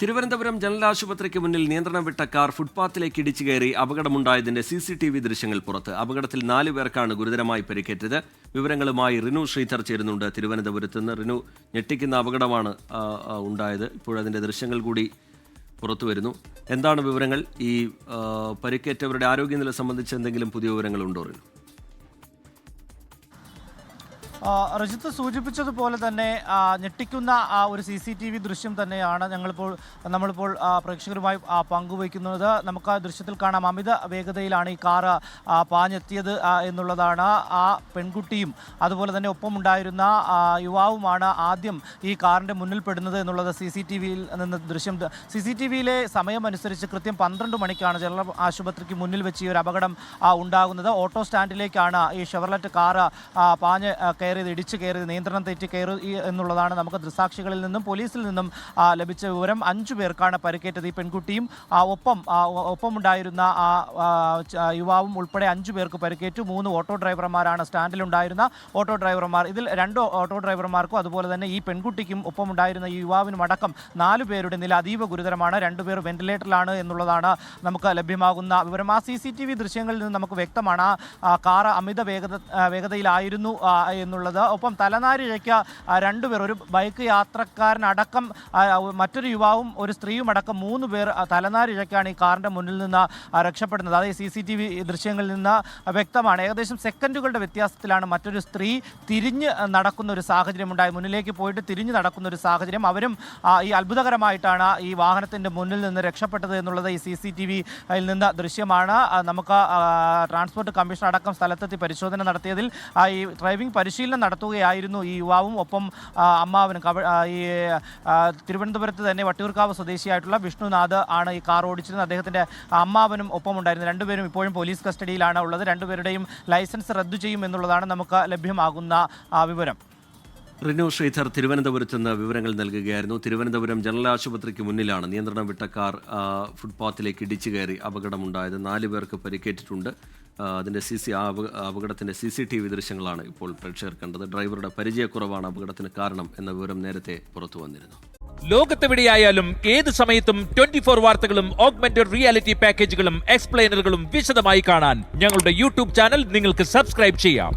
Thiruvananthapuram general ആശുപത്രിക്ക് മുന്നിൽ നിയന്ത്രണം വിട്ട കാർ ഫുട്പാത്തിലേക്ക് ഇടിച്ചു കയറി അപകടമുണ്ടായതിന്റെ സി സി ടി വി ദൃശ്യങ്ങൾ പുറത്ത്. അപകടത്തിൽ നാലു പേർക്കാണ് ഗുരുതരമായി പരിക്കേറ്റത്. വിവരങ്ങളുമായി റിനു ശ്രീധർ ചേരുന്നുണ്ട്. തിരുവനന്തപുരത്ത് നിന്ന് റിനു ഞെട്ടിക്കുന്ന അപകടമാണ് ഉണ്ടായത്. ഇപ്പോഴതിന്റെ ദൃശ്യങ്ങൾ കൂടി പുറത്തു വരുന്നു. എന്താണ് വിവരങ്ങൾ? ഈ പരിക്കേറ്റവരുടെ ആരോഗ്യനില സംബന്ധിച്ച് എന്തെങ്കിലും പുതിയ വിവരങ്ങളുണ്ടോ റിനു? റജിത്ത് സൂചിപ്പിച്ചതുപോലെ തന്നെ ഞെട്ടിക്കുന്ന ആ ഒരു സി സി ടി വി ദൃശ്യം തന്നെയാണ് ഞങ്ങളിപ്പോൾ നമ്മളിപ്പോൾ പ്രേക്ഷകരുമായി പങ്കുവയ്ക്കുന്നത്. നമുക്ക് ആ ദൃശ്യത്തിൽ കാണാം. അമിത വേഗതയിലാണ് ഈ കാറ് പാഞ്ഞെത്തിയത് എന്നുള്ളതാണ് ആ പെൺകുട്ടിയും അതുപോലെ തന്നെ ഒപ്പമുണ്ടായിരുന്ന യുവാവുമാണ് ആദ്യം ഈ കാറിന്റെ മുന്നിൽ പെടുന്നത് എന്നുള്ളത് സി സി ടി വിയിൽ നിന്ന് ദൃശ്യം സി സി ടി വിയിലെ സമയമനുസരിച്ച് കൃത്യം പന്ത്രണ്ട് മണിക്കാണ് ജനറൽ ആശുപത്രിക്ക് മുന്നിൽ വെച്ച് ഈ ഒരു അപകടം ഉണ്ടാകുന്നത്. ഓട്ടോ സ്റ്റാൻഡിലേക്കാണ് ഈ ഷെവർലറ്റ് ആ, പാഞ്ഞ് ആ, കയറിയത് ഇടിച്ചു കയറിയത് നിയന്ത്രണം തെറ്റി കയറി എന്നുള്ളതാണ് നമുക്ക് ദൃസാക്ഷികളിൽ നിന്നും പോലീസിൽ നിന്നും ലഭിച്ച വിവരം. അഞ്ചു പേർക്കാണ് പരിക്കേറ്റത് ഈ പെൺകുട്ടിയും. ഒപ്പം ഒപ്പമുണ്ടായിരുന്ന ആ യുവാവും ഉൾപ്പെടെ അഞ്ചു പേർക്ക് പരിക്കേറ്റു. മൂന്ന് ഓട്ടോ ഡ്രൈവർമാരാണ് സ്റ്റാൻഡിലുണ്ടായിരുന്ന ഓട്ടോ ഡ്രൈവർമാർ. ഇതിൽ രണ്ട് ഓട്ടോ ഡ്രൈവർമാർക്കും അതുപോലെ തന്നെ ഈ പെൺകുട്ടിക്കും ഒപ്പമുണ്ടായിരുന്ന ഈ യുവാവിനും അടക്കം നാലു പേരുടെ നില അതീവ ഗുരുതരമാണ്. രണ്ടുപേർ വെന്റിലേറ്ററിലാണ് എന്നുള്ളതാണ് നമുക്ക് ലഭ്യമാകുന്ന വിവരം. ആ സി സി ടി വി ദൃശ്യങ്ങളിൽ നിന്ന് നമുക്ക് വ്യക്തമാണ്. ആ കാർ അമിത വേഗത വേഗതയിലായിരുന്നു ആ, എന്നുള്ളത് ഒപ്പം തലനാരിഴയ്ക്ക് രണ്ടുപേർ ഒരു ബൈക്ക് യാത്രക്കാരനടക്കം മറ്റൊരു യുവാവും ഒരു സ്ത്രീയും അടക്കം മൂന്ന് പേർ തലനാരിഴയ്ക്കാണ് ഈ കാറിന്റെ മുന്നിൽ നിന്ന് രക്ഷപ്പെടുന്നത്. അത് സി സി ടി വി ദൃശ്യങ്ങളിൽ നിന്ന് വ്യക്തമാണ്. ഏകദേശം സെക്കൻഡുകളുടെ വ്യത്യാസത്തിലാണ് മറ്റൊരു സ്ത്രീ തിരിഞ്ഞ് നടക്കുന്ന ഒരു സാഹചര്യം ഉണ്ടായി മുന്നിലേക്ക് പോയിട്ട് തിരിഞ്ഞ് നടക്കുന്ന ഒരു സാഹചര്യം അവരും ഈ അത്ഭുതകരമായിട്ടാണ് ഈ വാഹനത്തിന്റെ മുന്നിൽ നിന്ന് രക്ഷപ്പെട്ടത് എന്നുള്ളത് ഈ സി സി ടി വിയിൽ നിന്ന് ദൃശ്യമാണ്. നമുക്ക് ട്രാൻസ്പോർട്ട് കമ്മീഷൻ അടക്കം സ്ഥലത്തെത്തി പരിശോധന നടത്തിയതിൽ ഈ ഡ്രൈവിംഗ് പരിശീലനം നടത്തുകയായിരുന്നു ഈ യുവാവും. ഒപ്പം അമ്മാവനും കവ- ഈ തിരുവനന്തപുരത്ത് തന്നെ വട്ടിയൂർക്കാവ് സ്വദേശിയായിട്ടുള്ള വിഷ്ണുനാഥ് ആണ് ഈ കാർ ഓടിച്ചിരുന്നത്. അദ്ദേഹത്തിന്റെ അമ്മാവനും ഒപ്പമുണ്ടായിരുന്നു. രണ്ടുപേരും ഇപ്പോഴും പോലീസ് കസ്റ്റഡിയിലാണ് ഉള്ളത്. രണ്ടുപേരുടെയും ലൈസൻസ് റദ്ദു ചെയ്യും എന്നുള്ളതാണ് നമുക്ക് ലഭ്യമാകുന്ന വിവരം. റിനു ശ്രീധർ തിരുവനന്തപുരത്ത് നിന്ന് വിവരങ്ങൾ നൽകുകയായിരുന്നു. തിരുവനന്തപുരം ജനറൽ ആശുപത്രിക്ക് മുന്നിലാണ് നിയന്ത്രണം വിട്ട കാർ ഫുട്പാത്തിലേക്ക് ഇടിച്ചു കയറി അപകടമുണ്ടായത്. നാല് പേർക്ക് പരിക്കേറ്റിട്ടുണ്ട്. ആ, അതിന്റെ സി സി അപകടത്തിന്റെ സി സി ടി വി ദൃശ്യങ്ങളാണ് ഇപ്പോൾ പ്രേക്ഷകർ കണ്ടത്. ഡ്രൈവറുടെ പരിചയക്കുറവാണ് അപകടത്തിന് കാരണം എന്ന വിവരം നേരത്തെ പുറത്തു വന്നിരുന്നു. ലോകത്തെവിടെയായാലും ഏത് സമയത്തും ട്വന്റി ഫോർ വാർത്തകളും ഓഗ്മെന്റഡ് റിയാലിറ്റി പാക്കേജുകളും എക്സ്പ്ലെയിനറുകളും വിശദമായി കാണാൻ ഞങ്ങളുടെ യൂട്യൂബ് ചാനൽ നിങ്ങൾക്ക് സബ്സ്ക്രൈബ് ചെയ്യാം.